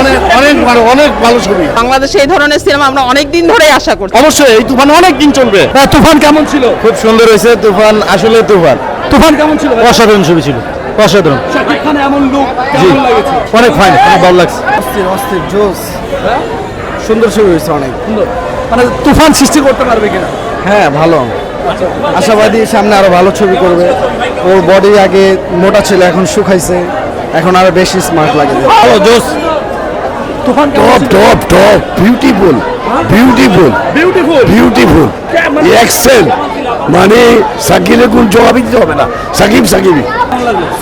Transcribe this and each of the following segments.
অনেক অনেক ভালো অনেক ভালো ছবি। বাংলাদেশে এই ধরনের সিনেমা আমরা অনেক দিন ধরেই আশা করছি। অবশ্যই এই তুফান অনেক দিন চলবে তুফান কেমন ছিল? খুব সুন্দর হয়েছে তুফান আসলে তুফান। তুফান কেমন ছিল? অসাধারণ ছবি ছিল অসাধারণ। শাকিব খান এমন লুক কেমন লেগেছে? অনেক ফাইন অনেক ভালো লাগছে। অস্থির অস্থির জোস। সুন্দর ছবি হয়েছে অনেক। সুন্দর। মানে তুফান সৃষ্টি করতে পারবে কিনা? হ্যাঁ ভালো। আশাবাদী সামনে আরও ভালো ছবি করবে। ওর বডি আগে মোটা ছিল এখন শুকাইছে। এখন আরও বেশি স্মার্ট লাগে। ভালো জোস। তুফান top top top beautiful beautiful beautiful beautiful excel মানে সাকিবের কোন জবাবই দিতে হবে না। সাকিব সাকিবই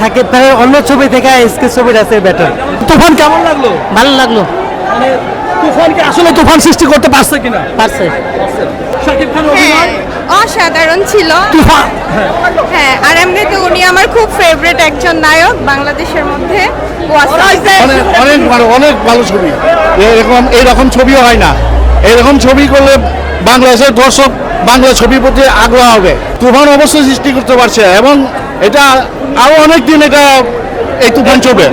সাকিব ভাইয়ের অন্য ছবি থেকে এসকে ছবিটা আছে বেটার তুফান কেমন লাগল? ভালো লাগল। মানে তুফানকে আসলে তুফান সৃষ্টি করতে পারছে কিনা? পারছে। শাকিব খান হ্যাঁ অভিনয় অসাধারণ ছিল। হ্যাঁ আর এমনিতে উনি আমার খুব ফেভারিট একজন নায়ক বাংলাদেশের মধ্যে। অনেক অনেক ভালো অনেক ভালো ছবি। এরকম এইরকম ছবিও হয় না। এরকম ছবি করলে বাংলাদেশের দর্শক বাংলা ছবির প্রতি আগ্রহ হবে। তুফান অবশ্যই সৃষ্টি করতে পারছে এবং এটা আরও অনেক দিন এটা এই তুফান চলবে।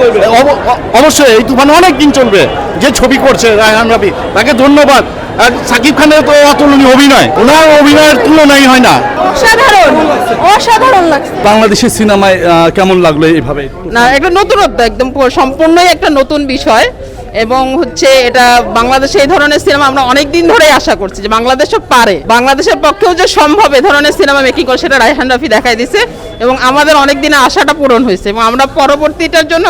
অবশ্যই এই তুফান অনেক দিন চলবে। যে ছবি করছে রায়হান রাবি তাকে ধন্যবাদ। আর সাকিব খানের তো অতুলনীয় অভিনয়। ওনার অভিনয়ের তুলনাই হয় না। অসাধারণ অসাধারণ লাগছে। বাংলাদেশের সিনেমায় আহ, কেমন লাগল এইভাবে? না একটা নতুনত্ব একদম সম্পূর্ণই একটা নতুন বিষয়। এবং হচ্ছে এটা বাংলাদেশে এই ধরনের সিনেমা আমরা অনেক দিন ধরেই আশা করছি যে বাংলাদেশও পারে। বাংলাদেশের পক্ষেও যে সম্ভব এ ধরনের সিনেমা মেকিং করে, সেটা রায়হান রাফি দেখাই দিছে এবং আমাদের অনেক দিনের আশাটা পূরণ হয়েছে এবং আমরা পরবর্তীটার জন্য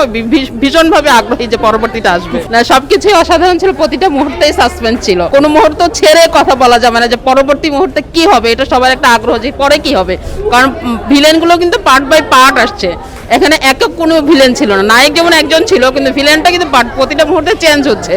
ভীষণভাবে আগ্রহী যে পরবর্তীটা আসবে। না, সবকিছুই অসাধারণ ছিল, প্রতিটা মুহূর্তেই সাসপেন্স ছিল। কোনো মুহূর্ত ছেড়ে কথা বলা যাবে না যে পরবর্তী মুহূর্তে কি হবে, এটা সবার একটা আগ্রহ যে পরে কি হবে। কারণ ভিলেনগুলো কিন্তু পার্ট বাই পার্ট আসছে। এখানে একক কোনো ভিলেন ছিল না। নায়ক যেমন একজন ছিল, কিন্তু ভিলেনটা কিন্তু প্রতিটা মুহূর্তে চেঞ্জ হচ্ছে।